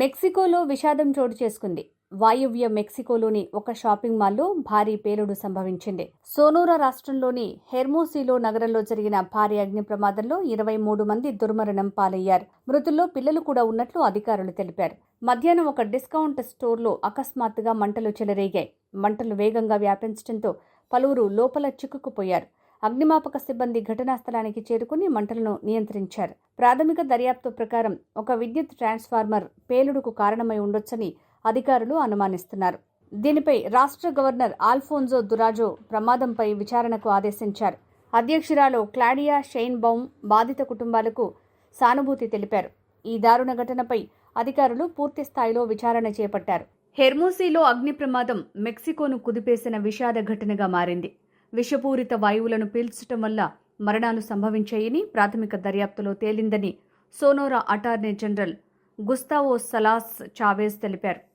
మెక్సికోలో విషాదం చోటు చేసుకుంది. వాయువ్య మెక్సికోలోని ఒక షాపింగ్ మాల్లో భారీ పేలుడు సంభవించింది. సోనోరా రాష్ట్రంలోని హెర్మోసిలో నగరంలో జరిగిన భారీ అగ్ని ప్రమాదంలో ఇరవై మూడు మంది దుర్మరణం పాలయ్యారు. మృతుల్లో పిల్లలు కూడా ఉన్నట్లు అధికారులు తెలిపారు. మధ్యాహ్నం ఒక డిస్కౌంట్ స్టోర్లో అకస్మాత్తుగా మంటలు చెలరేగాయి. మంటలు వేగంగా వ్యాపించడంతో పలువురు లోపల చిక్కుకుపోయారు. అగ్నిమాపక సిబ్బంది ఘటనా స్థలానికి చేరుకుని మంటలను నియంత్రించారు. ప్రాథమిక దర్యాప్తు ప్రకారం ఒక విద్యుత్ ట్రాన్స్ఫార్మర్ పేలుడుకు కారణమై ఉండొచ్చని అధికారులు అనుమానిస్తున్నారు. దీనిపై రాష్ట్ర గవర్నర్ ఆల్ఫోన్జో దురాజో ప్రమాదంపై విచారణకు ఆదేశించారు. అధ్యక్షురాలు క్లాడియా షెయిన్ బౌమ్ బాధిత కుటుంబాలకు సానుభూతి తెలిపారు. ఈ దారుణ ఘటనపై అధికారులు పూర్తి స్థాయిలో విచారణ చేపట్టారు. హెర్మోసీలో అగ్ని ప్రమాదం మెక్సికోను కుదిపేసిన విషాద ఘటనగా మారింది. విషపూరిత వాయువులను పీల్చటం వల్ల మరణాలు సంభవించాయని ప్రాథమిక దర్యాప్తులో తేలిందని Sonora attorney general Gustavo Salas Chavez తెలిపారు.